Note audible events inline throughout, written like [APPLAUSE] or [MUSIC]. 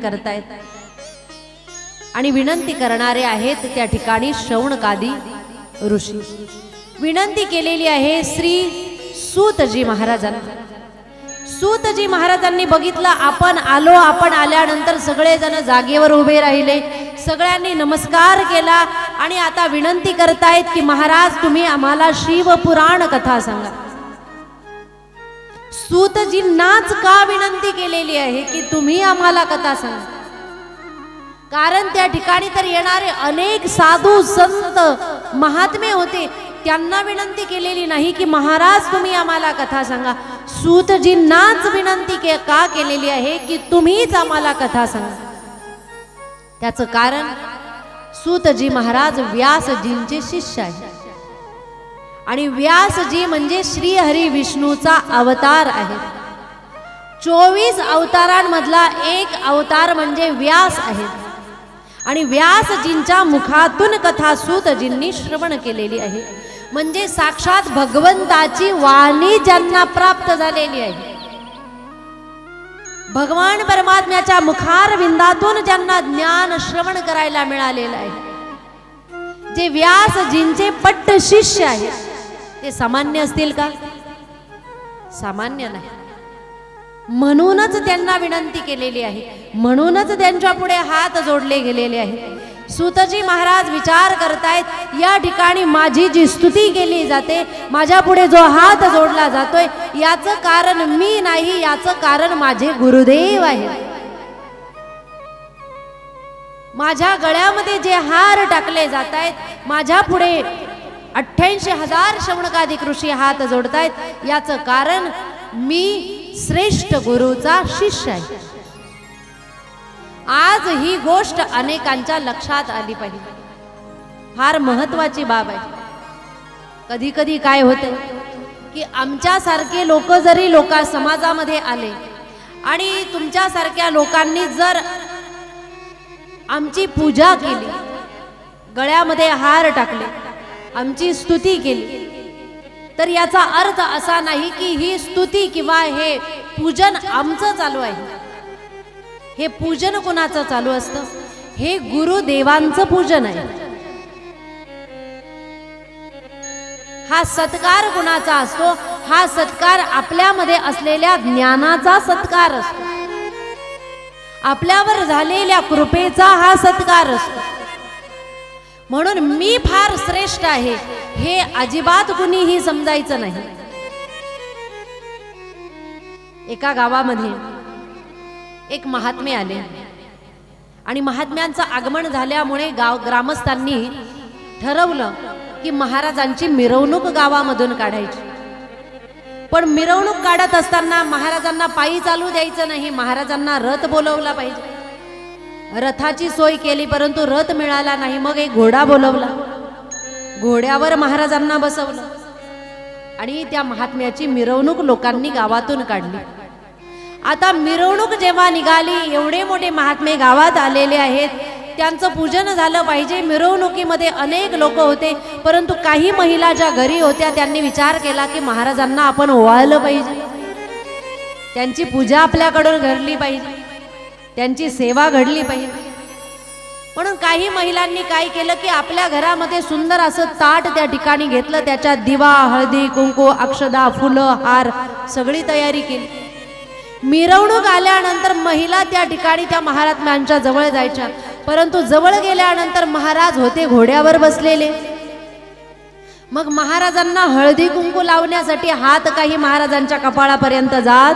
करतायत. आणि विनंती करणारे आहेत त्या ठिकाणी श्रवणकादी ऋषी. विनंती केलेली आहे श्री सूतजी महाराजांना. सूतजी महाराजांनी बघितलं आपण आलो आपण आल्यानंतर सगळेजण जागेवर उभे राहिले. सगळ्यांनी नमस्कार केला आणि आता विनंती करतायत की महाराज तुम्ही आम्हाला शिवपुराण कथा सांगा. सूतजींनाच का विनंती केलेली आहे की तुम्ही आम्हाला कथा सांगा? कारण त्या ठिकाणी तर येणारे अनेक साधू संत महात्मे होते. त्यांना विनंती केलेली नाही की महाराज तुम्ही आम्हाला कथा सांगा. सूतजींनाच विनंती के का केलेली आहे की तुम्हीच आम्हाला कथा सांगा? त्याचं कारण सूतजी महाराज व्यासजींचे शिष्य आहे आणि व्यासजी म्हणजे श्रीहरी विष्णूचा अवतार आहे चोवीस अवतारांमधला एक अवतार म्हणजे व्यास आहे आणि व्यासजींच्या मुखातून कथा सूतजींनी श्रवण केलेली आहे. म्हणजे साक्षात भगवंताची वाणी ज्यांना प्राप्त झालेली आहे. भगवान परमात्म्याच्या मुखार विंदातून ज्यांना ज्ञान श्रवण करायला मिळालेलं आहे. जे व्यासजींचे पट्ट शिष्य आहेत. ते सामान्य असतील का? सामान्य नाही. म्हणूनच त्यांना विनंती केलेली आहे. म्हणूनच त्यांच्या पुढे हात जोडले गेलेले आहे. सुतजी महाराज विचार करतायत या ठिकाणी माझी जी स्तुती केली जाते माझ्या पुढे जो हात जोडला जातोय याचं कारण मी नाही याचं कारण माझे गुरुदेव आहे. माझ्या गळ्यामध्ये जे हार टाकले जात आहेत माझ्या पुढे अठ्ठ्याऐंशी हजार शवणकाधिक ऋषी हात जोडतायत. याचं कारण मी श्रेष्ठ गुरुचा शिष्य आहे. आज ही गोष्ट अनेकांच्या लक्षात आली पाहिजे. फार महत्वाची बाब आहे. कधी कधी काय होते की आमच्यासारखे लोक जरी लोका समाजामध्ये आले आणि तुमच्यासारख्या लोकांनी जर आमची पूजा केली गळ्यामध्ये हार टाकले आमची स्तुती केली. तर याचा अर्थ असा नाही की ही स्तुती किंवा हे पूजन आमचं चालू आहे. हे पूजन कोणाचं चालू असतं? हे गुरुदेवांचं पूजन आहे. हा सत्कार कुणाचा असतो? हा सत्कार आपल्यामध्ये असलेल्या ज्ञानाचा सत्कार असतो. आपल्यावर झालेल्या कृपेचा हा सत्कार असतो. म्हणून मी फार श्रेष्ठ आहे. हे अजिबात कुणीही समजायचं नाही. एका गावामध्ये एक महात्मे आले. आणि महात्म्यांचं आगमन झाल्यामुळे गाव ग्रामस्थांनी ठरवलं की महाराजांची मिरवणूक गावामधून काढायची. पण मिरवणूक काढत असताना महाराजांना पायी चालू द्यायचं नाही. महाराजांना रथ बोलवला पाहिजे. रथाची सोय केली परंतु रथ मिळाला नाही. मग एक घोडा बोलवला. घोड्यावर महाराजांना बसवलं. आणि त्या महात्म्याची मिरवणूक लोकांनी गावातून काढली. आता मिरवणूक जेव्हा निघाली एवढे मोठे महात्मे गावात आलेले आहेत. त्यांचं पूजन झालं पाहिजे. मिरवणुकीमध्ये अनेक लोक होते परंतु काही महिला ज्या घरी होत्या त्यांनी विचार केला की महाराजांना आपण ओवाळलं पाहिजे. त्यांची पूजा आपल्याकडून घडली पाहिजे. त्यांची सेवा घडली पाहिजे. म्हणून काही महिलांनी काय केलं की आपल्या घरामध्ये सुंदर असं ताट त्या ठिकाणी घेतलं त्याच्यात दिवा हळदी कुंकू अक्षदा फुलं हार सगळी तयारी केली. मिरवणूक आल्यानंतर महिला त्या ठिकाणी त्या महारात्म्यांच्या जवळ जायच्या. परंतु जवळ गेल्यानंतर महाराज होते घोड्यावर बसलेले. मग महाराजांना हळदी कुंकू लावण्यासाठी हात काही महाराजांच्या कपाळापर्यंत जात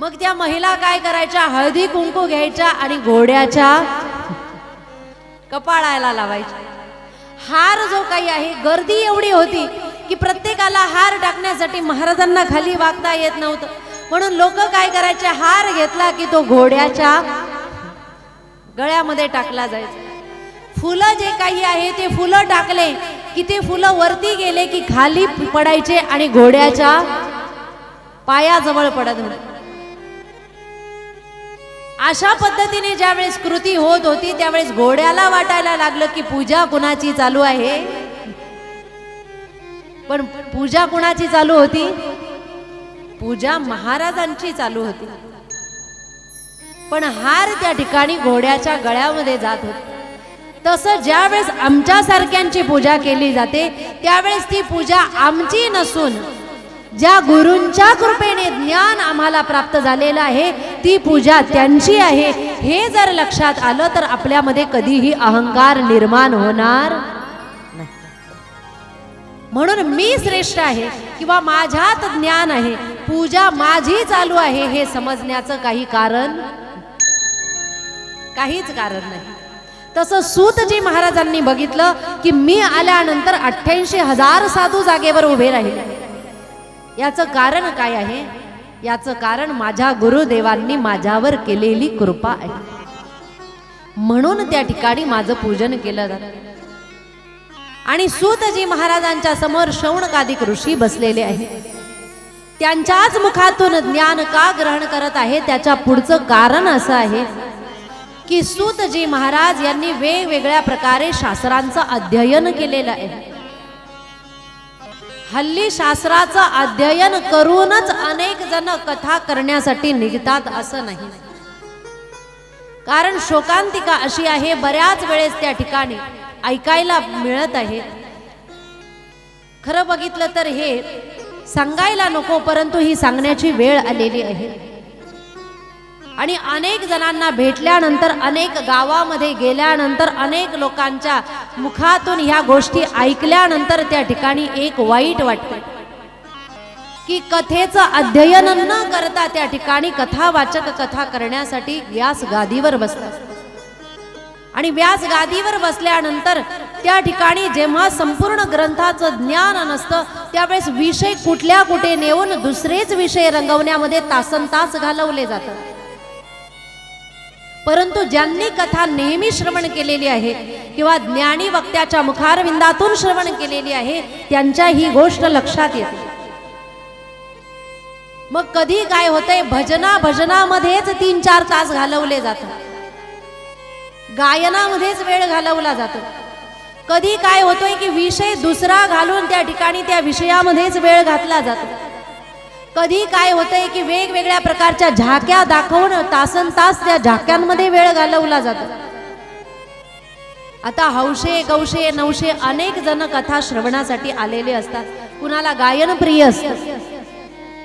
मग त्या महिला काय करायच्या? हळदी कुंकू घ्यायच्या आणि घोड्याच्या कपाळायला लावायच्या. हार जो काही आहे गर्दी एवढी होती की प्रत्येकाला हार टाकण्यासाठी महाराजांना खाली वागता येत नव्हतं. म्हणून लोक काय करायचे? हार घेतला की तो घोड्याच्या गळ्यामध्ये टाकला जायचा. फुलं जे काही आहे ते फुलं टाकले की ते फुलं वरती गेले की खाली पडायचे आणि घोड्याच्या पायाजवळ पडत होते. अशा पद्धतीने ज्यावेळेस कृती होत होती त्यावेळेस घोड्याला वाटायला लागलं की पूजा कुणाची चालू आहे? पण पूजा कुणाची चालू होती? पूजा महाराजांची चालू होती. पण हार त्या ठिकाणी घोड्याच्या गळ्यामध्ये जात होत. तसं ज्यावेळेस आमच्यासारख्यांची पूजा केली जाते त्यावेळेस ती पूजा आमची नसून ज्या गुरूंच्या कृपेने ज्ञान आम्हाला प्राप्त झालेलं आहे ती पूजा त्यांची आहे. हे जर लक्षात आलं तर आपल्यामध्ये कधीही अहंकार निर्माण होणार नाही. म्हणून मी श्रेष्ठ आहे किंवा माझ्यात ज्ञान आहे पूजा माझी चालू आहे हे समजण्याचं काही कारण काहीच कारण नाही. तसं सूतजी महाराजांनी बघितलं की मी आल्यानंतर अठ्ठ्याऐंशी हजार साधू जागेवर उभे राहिले. याचं कारण काय आहे? याचं कारण माझ्या गुरुदेवांनी माझ्यावर केलेली कृपा आहे. म्हणून त्या ठिकाणी माझं पूजन केलं जातं. आणि सूतजी महाराजांच्या समोर शौणकादिक ऋषी बसलेले आहे त्यांच्याच मुखातून ज्ञान का ग्रहण करत आहे? त्याच्या पुढचं कारण असं आहे की सूतजी महाराज यांनी वेगवेगळ्या प्रकारे शास्त्रांचं अध्ययन केलेलं आहे. हल्ली शास्त्राचं अध्ययन करूनच अनेक जण कथा करण्यासाठी निघतात असं नाही. कारण शोकांतिका अशी आहे बऱ्याच वेळेस त्या ठिकाणी ऐकायला मिळत आहे. खरं बघितलं तर हे सांगायला नको परंतु ही सांगण्याची वेळ आलेली आहे. आणि अनेक जणांना भेटल्यानंतर अनेक गावामध्ये गेल्यानंतर अनेक लोकांच्या मुखातून ह्या गोष्टी ऐकल्यानंतर त्या ठिकाणी एक वाईट वाटते. की कथेचं अध्ययन न करता त्या ठिकाणी कथावाचक कथा करण्यासाठी व्यास गादीवर बसतात. आणि व्यास गादीवर बसल्यानंतर त्या ठिकाणी जेव्हा संपूर्ण ग्रंथाचं ज्ञान नसतं त्यावेळेस विषय कुठल्या कुठे नेऊन दुसरेच विषय रंगवण्यामध्ये तासन तास घालवले जातात. परंतु ज्यांनी कथा नेहमी श्रवण केलेली आहे किंवा ज्ञानी वक्त्याच्या मुखारविंदातून श्रवण केलेली आहे त्यांच्या ही गोष्ट लक्षात येते. मग कधी काय होतंय? भजना भजनामध्येच तीन चार तास घालवले जातात. गायनामध्येच वेळ घालवला जातो. कधी काय होतोय की विषय दुसरा घालून त्या ठिकाणी त्या विषयामध्येच वेळ घातला जातो. कधी काय होतंय की वेगवेगळ्या प्रकारच्या झाक्या दाखवून तासन तास त्या झाक्यांमध्ये वेळ घालवला जातो. आता हौशे गौशे नवशे अनेक जण कथा श्रवणासाठी आलेले असतात. कुणाला गायन प्रिय असतं?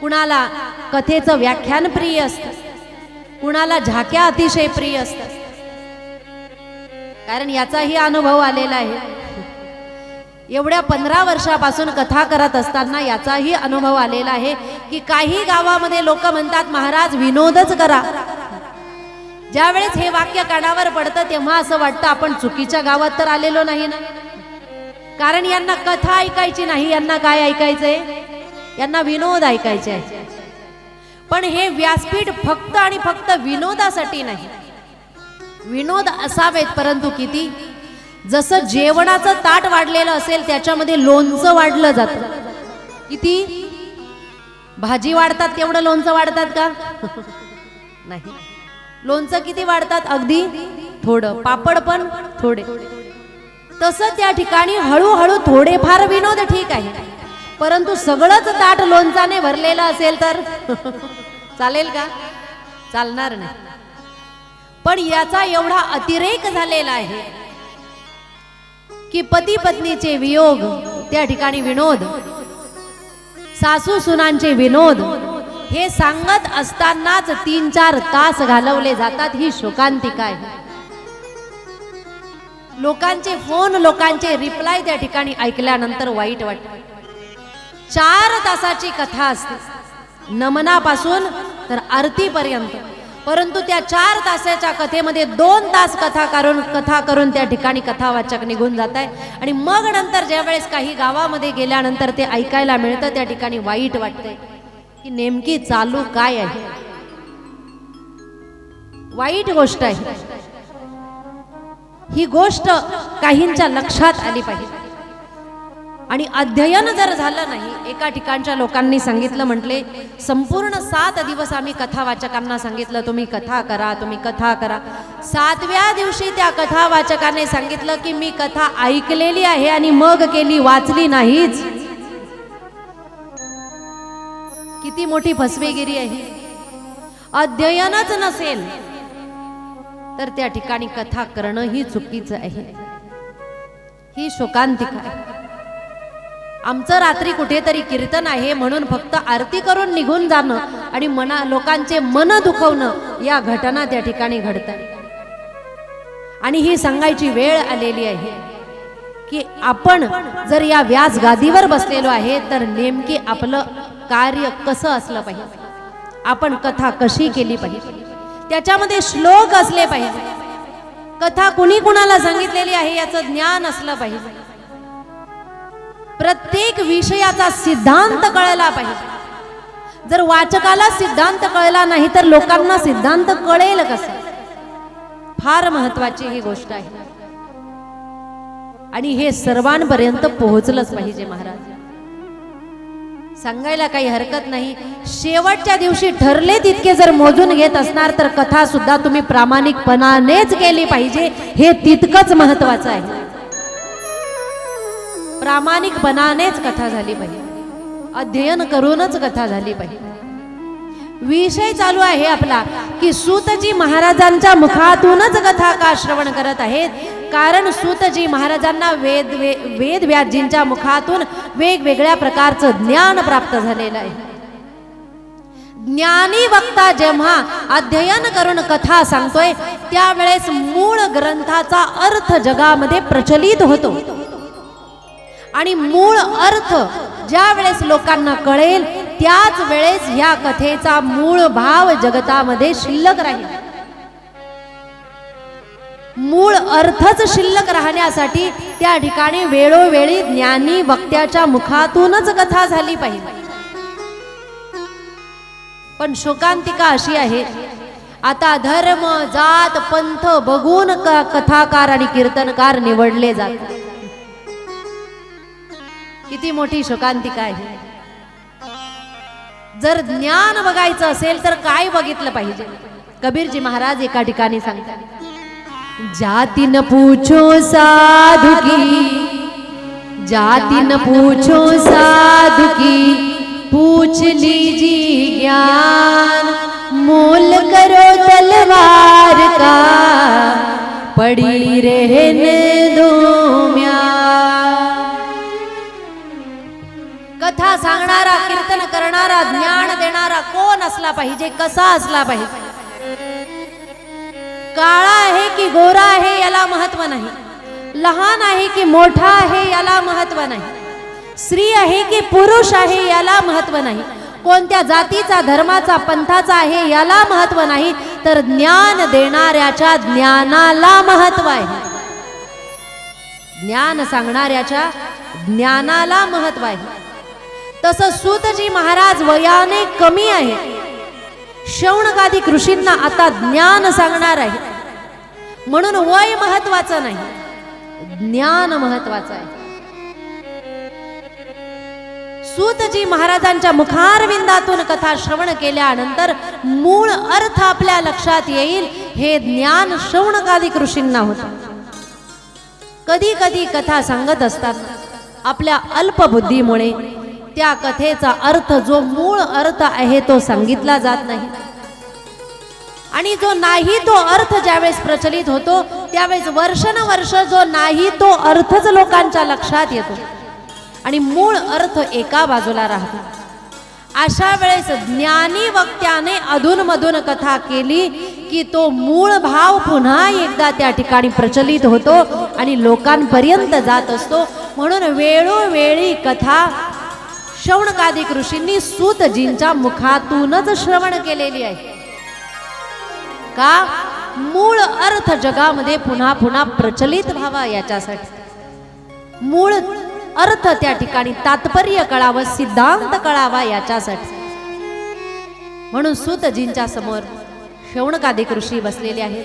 कुणाला कथेचं व्याख्यान प्रिय असतं? कुणाला झाक्या अतिशय प्रिय असतात कारण याचाही अनुभव आलेला आहे. एवढ्या पंधरा वर्षापासून कथा करत असताना याचाही अनुभव आलेला आहे की काही गावामध्ये लोक म्हणतात महाराज विनोदच करा. ज्यावेळेस हे वाक्य कानावर पडतं तेव्हा असं वाटतं आपण चुकीच्या गावात तर आलेलो नाही ना? कारण यांना कथा ऐकायची नाही यांना काय ऐकायचंय? यांना विनोद ऐकायचे आहे पण हे व्यासपीठ फक्त आणि फक्त विनोदासाठी नाही. विनोद असावेत परंतु किती? जसं जेवणाचं ताट वाढलेलं असेल त्याच्यामध्ये लोणचं वाढलं जातं. किती? भाजी वाढतात तेवढं लोणचं वाढतात का? [LAUGHS] नाही. लोणचं किती वाढतात? अगदी थोडं. पापड पण थोडे. तसं त्या ठिकाणी हळूहळू थोडेफार विनोद ठीक आहे. परंतु सगळंच ताट लोणचाने भरलेलं असेल तर? [LAUGHS] चालेल का? चालणार नाही. पण याचा एवढा अतिरेक झालेला आहे. की पती पत्नीचे वियोग त्या ठिकाणी विनोद. सासू सुनांचे विनोद. हे सांगत असतानाच तीन चार तास घालवले जातात ही शोकांतिका आहे लोकांचे फोन लोकांचे रिप्लाय त्या ठिकाणी ऐकल्यानंतर वाईट वाटत. चार तासाची कथा असते. नमनापासून तर आरतीपर्यंत. परंतु त्या चार तासाच्या कथेमध्ये दोन तास कथा करून कथा करून त्या ठिकाणी कथावाचक निघून जात आहे आणि मग नंतर ज्यावेळेस काही गावामध्ये गेल्यानंतर ते ऐकायला मिळतं त्या ठिकाणी वाईट वाटतंय. की नेमकी चालू काय आहे? वाईट गोष्ट आहे. ही गोष्ट काहींच्या लक्षात आली पाहिजे. आणि अध्ययन जर झालं नाही एका ठिकाणच्या लोकांनी सांगितलं म्हटले संपूर्ण सात दिवस आम्ही कथा वाचकांना सांगितलं तुम्ही कथा करा तुम्ही कथा करा. सातव्या दिवशी त्या कथा वाचकाने सांगितलं की मी कथा ऐकलेली आहे आणि मग केली वाचली नाहीच. किती मोठी फसवेगिरी आहे अध्ययनच नसेल तर त्या ठिकाणी कथा करणं ही चुकीचं आहे. ही शोकांतिका आहे. आमचं रात्री कुठेतरी कीर्तन आहे म्हणून फक्त आरती करून निघून जाणं आणि मना लोकांचे मन दुखवणं या घटना त्या ठिकाणी घडतात. आणि ही सांगायची वेळ आलेली आहे की आपण जर या व्यास गादीवर बसलेलो आहे तर नेमकी आपलं कार्य कसं असलं पाहिजे? आपण कथा कशी केली पाहिजे? त्याच्यामध्ये श्लोक असले पाहिजे. कथा कुणी कुणाला सांगितलेली आहे याचं ज्ञान असलं पाहिजे. प्रत्येक विषयाचा सिद्धांत कळला पाहिजे. जर वाचकाला सिद्धांत कळला नाही तर लोकांना सिद्धांत कळेल कसं? फार महत्वाची ही गोष्ट आहे. आणि हे सर्वांपर्यंत पोहोचलंच पाहिजे महाराज. सांगायला काही हरकत नाही. शेवटच्या दिवशी ठरले तितके जर मोजून घेत असणार तर कथा सुद्धा तुम्ही प्रामाणिकपणानेच केली पाहिजे. हे तितकंच महत्वाचं आहे. प्रामाणिकपणानेच कथा झाली पाहिजे. अध्ययन करूनच कथा झाली पाहिजे. विषय चालू आहे आपला की सूतजी महाराजांच्या मुखातूनच कथा का श्रवण करत आहेत? कारण सूतजी महाराजांना वेद वे- वेद व्याजींच्या मुखातून वेगवेगळ्या प्रकारचं ज्ञान प्राप्त झालेलं आहे. ज्ञानी वक्ता जेव्हा अध्ययन करून कथा सांगतोय त्यावेळेस मूळ ग्रंथाचा अर्थ जगामध्ये प्रचलित होतो. आणि मूळ अर्थ ज्या वेळेस लोकांना कळेल त्याच वेळेस ह्या कथेचा मूळ भाव जगतामध्ये शिल्लक राहील. मूळ अर्थच शिल्लक राहण्यासाठी त्या ठिकाणी वेळोवेळी ज्ञानी वक्त्याच्या मुखातूनच कथा झाली पाहिजे. पण शोकांतिका अशी आहे आता धर्म जात पंथ बघून क- कथाकार आणि कीर्तनकार निवडले जातात. किती मोठी शोकांतिका आहे. जर ज्ञान बघायचं असेल तर काय बघितलं पाहिजे? कबीरजी महाराज एका ठिकाणी सांगतात जाती न पूछो साधु की जाति न पूछो साधु की पूछ लीजिए ज्ञान मोल करो तलवार का पड़ी रहने दो कथा सांगणारा कीर्तन करणारा ज्ञान देणारा कोण असला पाहिजे कसा असला पाहिजे? काळा आहे की गोरा आहे याला महत्त्व नाही. लहान आहे की मोठा आहे याला महत्त्व नाही. स्त्री आहे की पुरुष आहे याला महत्त्व नाही. कोणत्या जातीचा धर्माचा पंथाचा आहे याला महत्त्व नाही तर ज्ञान देणाऱ्याच्या ज्ञानाला महत्त्व आहे. ज्ञान सांगणाऱ्याच्या ज्ञानाला महत्त्व आहे. तसं सूतजी महाराज वयाने कमी आहे. शौनकादी ऋषींना आता ज्ञान सांगणार आहे. म्हणून वय महत्वाचं नाही. ज्ञान महत्वाचं आहे. सूतजी महाराजांच्या मुखारविंदातून कथा श्रवण केल्यानंतर मूळ अर्थ आपल्या लक्षात येईल. हे ज्ञान शौनकादी ऋषींना होतं. कधी कधी कथा सांगत असतात. आपल्या अल्पबुद्धीमुळे त्या कथेचा अर्थ जो मूळ अर्थ आहे तो सांगितला जात नाही. आणि जो नाही तो अर्थ ज्यावेळेस प्रचलित होतो त्यावेळेस वर्षानुवर्ष जो नाही तो अर्थच लोकांच्या लक्षात येतो. आणि मूळ अर्थ एका बाजूला राहतो. अशा वेळेस ज्ञानी वक्त्याने अधूनमधून कथा केली की तो मूळ भाव पुन्हा एकदा त्या ठिकाणी प्रचलित होतो आणि लोकांपर्यंत जात असतो. म्हणून वेळोवेळी कथा शौणकादिक ऋषींनी सूतजींच्या मुखातूनच श्रवण केलेली आहे. का? मूळ अर्थ जगामध्ये पुन्हा पुन्हा प्रचलित व्हावा याच्यासाठी. मूळ अर्थ त्या ठिकाणी तात्पर्य कळावं सिद्धांत कळावा याच्यासाठी. म्हणून सूतजींच्या समोर शौणकादिक ऋषी बसलेले आहेत.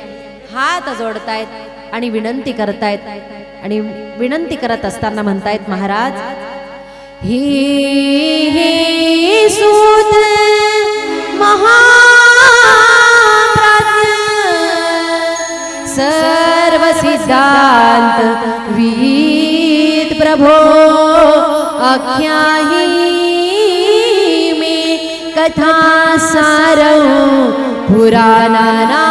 हात जोडतायत आणि विनंती करतायत. आणि विनंती करत असताना म्हणतायत महाराज हे हे सूत महाप्राज्ञ सर्व सिद्धांत वीत प्रभो अख्याही में कथा सारौ पुराणाना